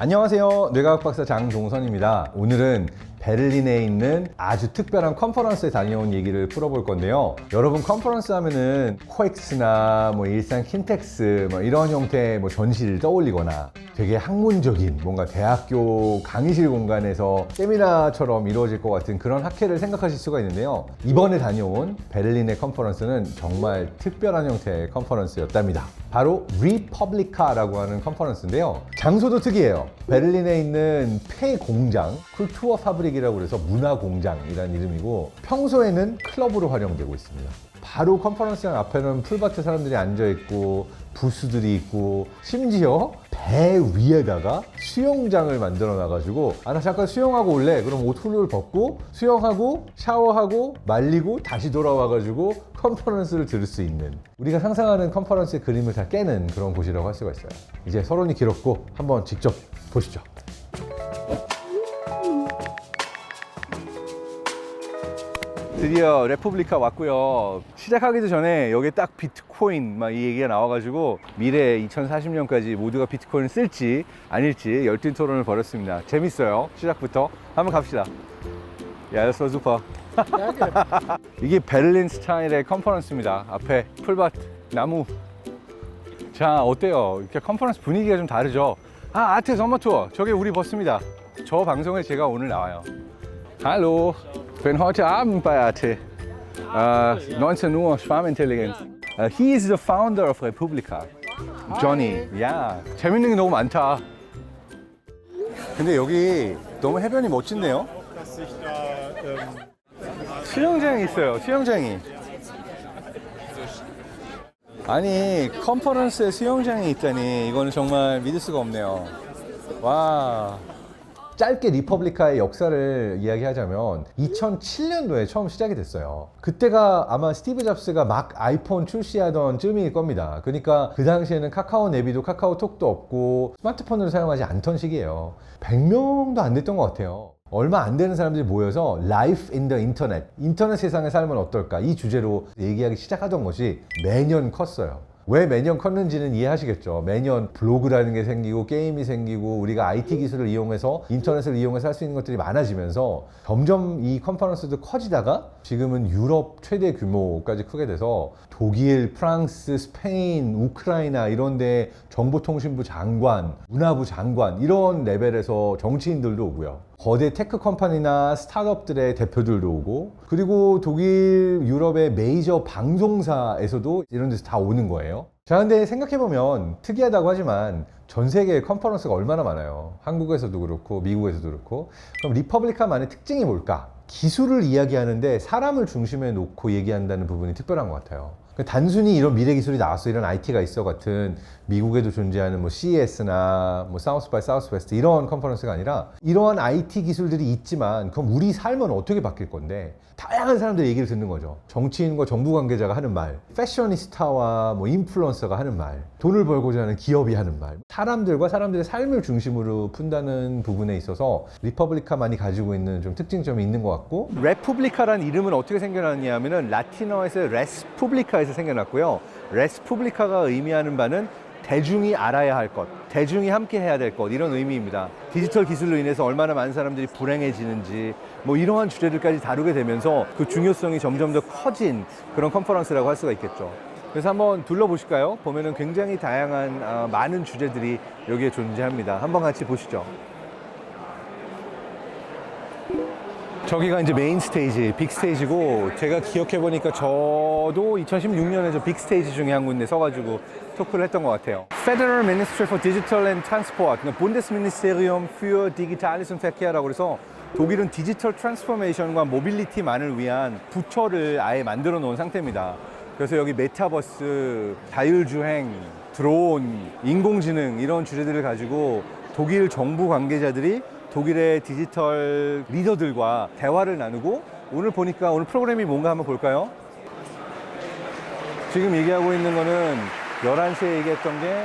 안녕하세요. 뇌과학 박사 장종선입니다. 오늘은 베를린에 있는 아주 특별한 컨퍼런스에 다녀온 얘기를 풀어볼 건데요. 여러분 컨퍼런스 하면은 코엑스나 뭐 일산 킨텍스 뭐 이런 형태의 뭐 전시를 떠올리거나 되게 학문적인 뭔가 대학교 강의실 공간에서 세미나처럼 이루어질 것 같은 그런 학회를 생각하실 수가 있는데요. 이번에 다녀온 베를린의 컨퍼런스는 정말 특별한 형태의 컨퍼런스였답니다. 바로 리퍼블리카라고 하는 컨퍼런스인데요. 장소도 특이해요. 베를린에 있는 폐 공장, 쿨투어 파브릭 이라고 그래서 문화 공장이라는 이름이고 평소에는 클럽으로 활용되고 있습니다. 바로 컨퍼런스장 앞에는 풀밭에 사람들이 앉아 있고 부스들이 있고 심지어 배 위에다가 수영장을 만들어 놔가지고 아 나 잠깐 수영하고 올래. 그럼 옷 훌훌 벗고 수영하고 샤워하고 말리고 다시 돌아와가지고 컨퍼런스를 들을 수 있는 우리가 상상하는 컨퍼런스의 그림을 다 깨는 그런 곳이라고 할 수가 있어요. 이제 서론이 길었고 한번 직접 보시죠 드디어 레publi카 왔고요. 시작하기도 전에 여기 딱 비트코인 막 이 얘기가 나와가지고 미래 2040년까지 모두가 비트코인을 쓸지 아닐지 열띤 토론을 벌였습니다. 재밌어요. 시작부터 한번 갑시다. 야, war super. 이게 베를린 스타일의 컨퍼런스입니다. 앞에 풀밭, 나무. 자, 어때요? 이렇게 컨퍼런스 분위기가 좀 다르죠? 아, 아트 서머 투어. 저게 우리 버스입니다. 저 방송에 제가 오늘 나와요. Hallo, bin heute Abend bei AT. Äh, 19 Uhr, Schwarmintelligenz. Äh, he is the founder of Republica. Johnny. 야, 재밌는 게 너무 많다. 근데 여기 너무 해변이 멋진데요? ähm, 수영장이 있어요. 수영장이. 아니 컨퍼런스에 수영장이 있다니 이거는 정말 믿을 수가 없네요. 와. 짧게 리퍼블리카의 역사를 이야기하자면 2007년도에 처음 시작이 됐어요. 그때가 아마 스티브 잡스가 막 아이폰 출시하던 쯤일 겁니다. 그러니까 그 당시에는 카카오 내비도 카카오톡도 없고 스마트폰을 사용하지 않던 시기예요. 100명도 안 됐던 것 같아요. 얼마 안 되는 사람들이 모여서 Life in the Internet, 인터넷 세상에 살면 어떨까 이 주제로 얘기하기 시작하던 것이 매년 컸어요. 왜 매년 컸는지는 이해하시겠죠. 매년 블로그라는 게 생기고 게임이 생기고 우리가 IT 기술을 이용해서 인터넷을 이용해서 할 수 있는 것들이 많아지면서 점점 이 컨퍼런스도 커지다가 지금은 유럽 최대 규모까지 크게 돼서 독일, 프랑스, 스페인, 우크라이나 이런 데 정보통신부 장관, 문화부 장관 이런 레벨에서 정치인들도 오고요. 거대 테크 컴퍼니나 스타트업들의 대표들도 오고 그리고 독일, 유럽의 메이저 방송사에서도 이런 데서 다 오는 거예요. 자, 근데 생각해보면 특이하다고 하지만 전 세계에 컨퍼런스가 얼마나 많아요. 한국에서도 그렇고 미국에서도 그렇고. 그럼 리퍼블리카만의 특징이 뭘까? 기술을 이야기하는데 사람을 중심에 놓고 얘기한다는 부분이 특별한 것 같아요. 그러니까 단순히 이런 미래 기술이 나왔어, 이런 IT가 있어 같은 미국에도 존재하는 뭐 CES나 뭐 사우스 바이 사우스 웨스트 이런 컨퍼런스가 아니라 이러한 IT 기술들이 있지만 그럼 우리 삶은 어떻게 바뀔 건데 다양한 사람들의 얘기를 듣는 거죠. 정치인과 정부 관계자가 하는 말, 패셔니스타와 뭐 인플루언서가 하는 말, 돈을 벌고자 하는 기업이 하는 말, 사람들과 사람들의 삶을 중심으로 푼다는 부분에 있어서 리퍼블리카만이 가지고 있는 좀 특징점이 있는 것 같고 레푸블리카라는 이름은 어떻게 생겨났냐 하면은 라틴어에서 레스푸블리 카에서 생겨났고요. 레스 푸블리카가 의미하는 바는 대중이 알아야 할 것, 대중이 함께 해야 될 것, 이런 의미입니다. 디지털 기술로 인해서 얼마나 많은 사람들이 불행해지는지, 뭐 이러한 주제들까지 다루게 되면서 그 중요성이 점점 더 커진 그런 컨퍼런스라고 할 수가 있겠죠. 그래서 한번 둘러보실까요? 보면은 굉장히 다양한 아, 많은 주제들이 여기에 존재합니다. 한번 같이 보시죠. 저기가 이제 메인 스테이지, 빅 스테이지고 제가 기억해 보니까 저도 2016년에 저빅 스테이지 중에 한 군데 서가지고 토크를 했던 것 같아요. Federal Ministry for Digital and Transport, 그러니까 Bundesministerium für Digitales und Verkehr라고 그래서 독일은 디지털 트랜스포메이션과 모빌리티만을 위한 부처를 아예 만들어 놓은 상태입니다. 그래서 여기 메타버스, 자율주행, 드론, 인공지능 이런 주제들을 가지고 독일 정부 관계자들이 독일의 디지털 리더들과 대화를 나누고 오늘 보니까 오늘 프로그램이 뭔가 한번 볼까요? 지금 얘기하고 있는 거는 11시에 얘기했던 게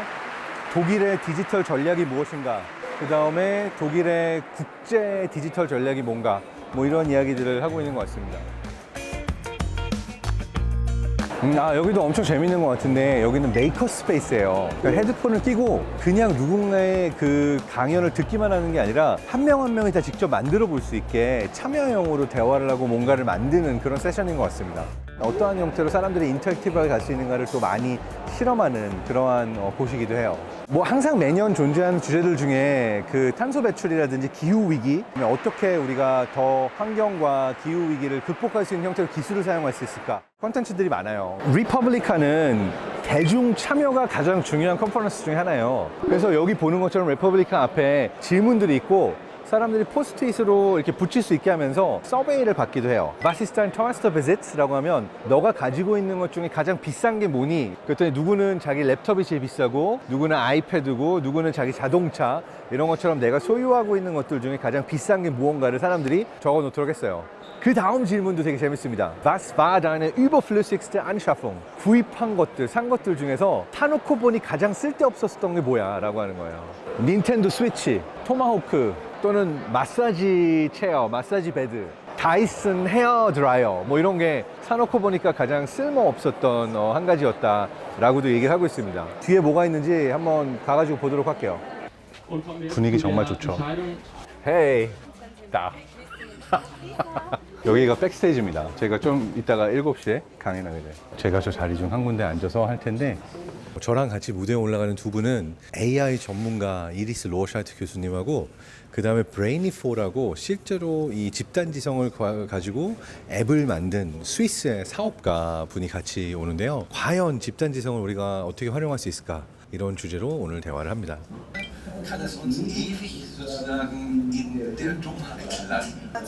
독일의 디지털 전략이 무엇인가 그 다음에 독일의 국제 디지털 전략이 뭔가 뭐 이런 이야기들을 하고 있는 것 같습니다. 음, 아 여기도 엄청 재밌는 것 같은데 여기는 메이커 스페이스예요. 그러니까 헤드폰을 끼고 그냥 누군가의 그 강연을 듣기만 하는 게 아니라 한 명 한 명이 다 직접 만들어 볼 수 있게 참여형으로 대화를 하고 뭔가를 만드는 그런 세션인 것 같습니다. 어떠한 형태로 사람들이 인터랙티브하게 갈 수 있는가를 또 많이 실험하는 그러한 어, 곳이기도 해요. 뭐 항상 매년 존재하는 주제들 중에 그 탄소 배출이라든지 기후 위기 어떻게 우리가 더 환경과 기후 위기를 극복할 수 있는 형태로 기술을 사용할 수 있을까 컨텐츠들이 많아요. 리퍼블리카는 대중 참여가 가장 중요한 컨퍼런스 중에 하나예요. 그래서 여기 보는 것처럼 리퍼블리카 앞에 질문들이 있고 사람들이 포스트잇으로 이렇게 붙일 수 있게 하면서 서베이를 받기도 해요. 바시스탄 토마스터 베짓라고 하면 너가 가지고 있는 것 중에 가장 비싼 게 뭐니? 그랬더니 누구는 자기 랩톱이 제일 비싸고 누구는 아이패드고 누구는 자기 자동차 이런 것처럼 내가 소유하고 있는 것들 중에 가장 비싼 게 무언가를 사람들이 적어 놓도록 했어요. 그 다음 질문도 되게 재밌습니다. Was war deine überflüssigste Anschaffung? 구입한 것들, 산 것들 중에서 타놓고 보니 가장 쓸데없었던 게 뭐야? 라고 하는 거예요. 닌텐도 스위치, 토마호크, 또는 마사지 체어, 마사지 베드, 다이슨 헤어 드라이어, 뭐 이런 게 사놓고 보니까 가장 쓸모없었던 어, 한 가지였다라고도 얘기를 하고 있습니다. 뒤에 뭐가 있는지 한번 가가지고 보도록 할게요. 분위기 정말 좋죠. 헤이, 딱. 여기가 백스테이지입니다. 제가 좀 이따가 7시에 강연하게 돼요. 제가 저 자리 중 한 군데 앉아서 할 텐데 저랑 같이 무대에 올라가는 두 분은 AI 전문가 이리스 로어샤이트 교수님하고 그 다음에 브레이니4라고 실제로 이 집단지성을 가- 가지고 앱을 만든 스위스의 사업가 분이 같이 오는데요. 과연 집단지성을 우리가 어떻게 활용할 수 있을까? 이런 주제로 오늘 대화를 합니다. kann es uns ewig sozusagen in der Dummheit lassen. Äh,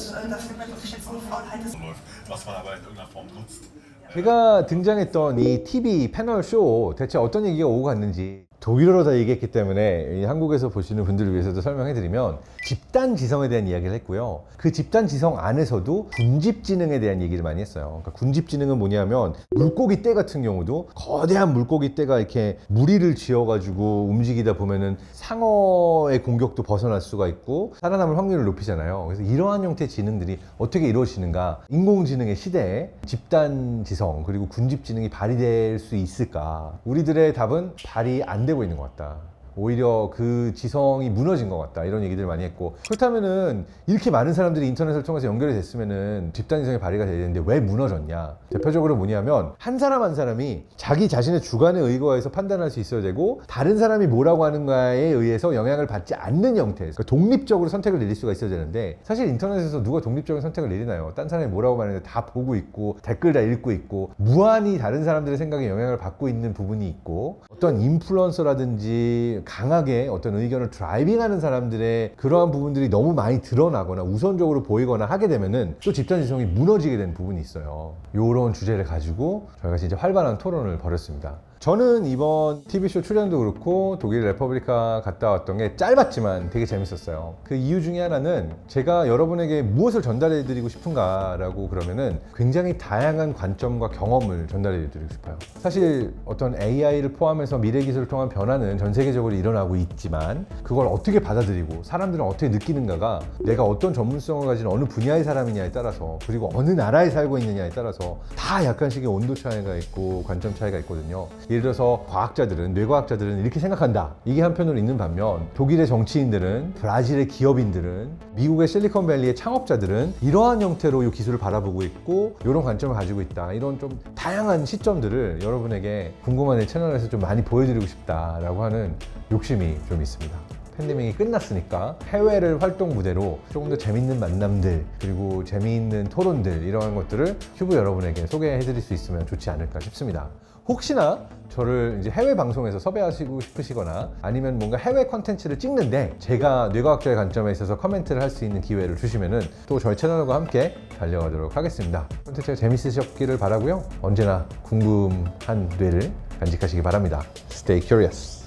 was man aber in irgendeiner Form nutzt. 제가 등장했던 이 TV 패널 쇼 대체 어떤 얘기가 오고 갔는지 독일어로 다 얘기했기 때문에 이 한국에서 보시는 분들을 위해서도 설명해 드리면 집단 지성에 대한 이야기를 했고요. 그 집단 지성 안에서도 군집 지능에 대한 얘기를 많이 했어요. 그러니까 군집 지능은 뭐냐면 물고기 떼 같은 경우도 거대한 물고기 떼가 이렇게 무리를 지어가지고 움직이다 보면은 상어의 공격도 벗어날 수가 있고 살아남을 확률을 높이잖아요. 그래서 이러한 형태의 지능들이 어떻게 이루어지는가? 인공지능의 시대에 집단 지성 그리고 군집 지능이 발휘될 수 있을까? 우리들의 답은 발휘 안 되고 있는 것 같다. 오히려 그 지성이 무너진 것 같다 이런 얘기들 많이 했고. 그렇다면은 이렇게 많은 사람들이 인터넷을 통해서 연결이 됐으면은 집단 지성이 발휘가 돼야 되는데 왜 무너졌냐? 대표적으로 뭐냐면 한 사람 한 사람이 자기 자신의 주관에 의거해서 판단할 수 있어야 되고 다른 사람이 뭐라고 하는가에 의해서 영향을 받지 않는 형태에서 그러니까 독립적으로 선택을 내릴 수가 있어야 되는데 사실 인터넷에서 누가 독립적인 선택을 내리나요? 딴 사람이 뭐라고 말하는데 다 보고 있고 댓글 다 읽고 있고 무한히 다른 사람들의 생각에 영향을 받고 있는 부분이 있고 어떤 인플루언서라든지 강하게 어떤 의견을 드라이빙하는 사람들의 그러한 부분들이 너무 많이 드러나거나 우선적으로 보이거나 하게 되면은 또 집단 지성이 무너지게 되는 부분이 있어요. 요런 주제를 가지고 저희가 진짜 활발한 토론을 벌였습니다. 저는 이번 TV쇼 출연도 그렇고 독일 레퍼블리카 갔다 왔던 게 짧았지만 되게 재밌었어요. 그 이유 중에 하나는 제가 여러분에게 무엇을 전달해 드리고 싶은가라고 그러면은 굉장히 다양한 관점과 경험을 전달해 드리고 싶어요. 사실 어떤 AI를 포함해서 미래 기술을 통한 변화는 전 세계적으로 일어나고 있지만 그걸 어떻게 받아들이고 사람들은 어떻게 느끼는가가 내가 어떤 전문성을 가진 어느 분야의 사람이냐에 따라서 그리고 어느 나라에 살고 있느냐에 따라서 다 약간씩의 온도 차이가 있고 관점 차이가 있거든요. 예를 들어서 과학자들은 뇌과학자들은 이렇게 생각한다. 이게 한편으로 있는 반면 독일의 정치인들은 브라질의 기업인들은 미국의 실리콘밸리의 창업자들은 이러한 형태로 이 기술을 바라보고 있고 이런 관점을 가지고 있다. 이런 좀 다양한 시점들을 여러분에게 궁금한 내 채널에서 좀 많이 보여드리고 싶다라고 하는 욕심이 좀 있습니다. 팬데믹이 끝났으니까 해외를 활동 무대로 조금 더 재밌는 만남들 그리고 재미있는 토론들 이러한 것들을 큐브 여러분에게 소개해 드릴 수 있으면 좋지 않을까 싶습니다. 혹시나 저를 이제 해외 방송에서 섭외하시고 싶으시거나 아니면 뭔가 해외 컨텐츠를 찍는데 제가 뇌과학자의 관점에 있어서 커멘트를 할 수 있는 기회를 주시면은 또 저희 채널과 함께 달려가도록 하겠습니다. 콘텐츠가 재밌으셨기를 바라고요. 언제나 궁금한 뇌를 간직하시기 바랍니다. Stay curious.